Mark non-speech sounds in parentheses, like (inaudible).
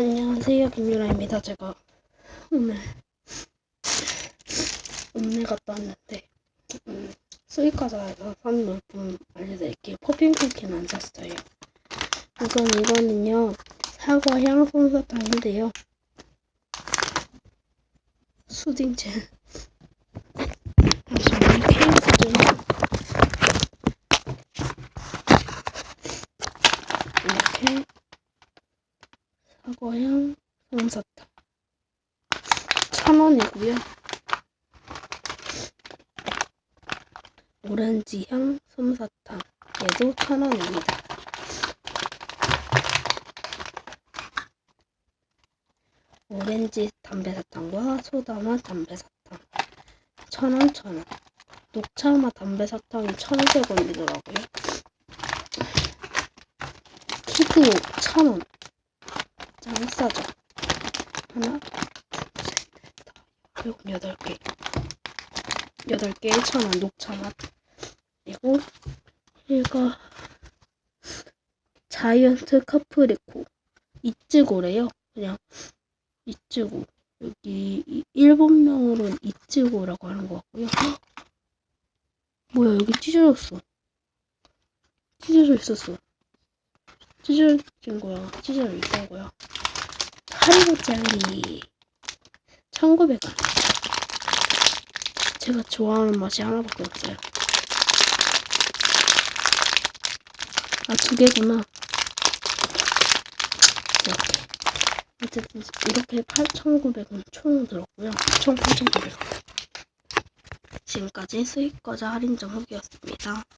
안녕하세요 김유라입니다. 제가 오늘 읍내 갔다 왔는데 음, 수익과자에서 산 물품 알려드릴게요. 퍼핀 쿠키는 안 샀어요. 우선 이거는요 사과 향 솜사탕인데요. 수딩젤 잠시만요 케이스 좀 이렇게 사과향 솜사탕 천 원이고요. 오렌지향 솜사탕 얘도 천 원입니다. 오렌지 담배사탕과 소다맛 담배사탕 천 원, 천 원. 녹차맛 담배사탕이 천오백 원이더라고요. 키드 천 원. 짱 싸죠? 하나, 둘, 셋, 넷, 다, 일곱, 여덟 개. 여덟 개에 천 원, 녹차맛. 그리고 얘가 자이언트 카프리코. 이츠고래요. 그냥 이츠고. 여기 이- 일본명으로는 이츠고라고 하는 것 같고요. 헉! (gasps) 뭐야 여기 찢어졌어. 찢어져 있었어. 거야. 찢어져 있던 거야. 하리보 젤리. 1900원. 제가 좋아하는 맛이 하나밖에 없어요. 아 두 개구나. 이렇게 어쨌든 이렇게 8,900원 총 들었고요. 총 8,900원. 지금까지 수익과자 할인점 후기였습니다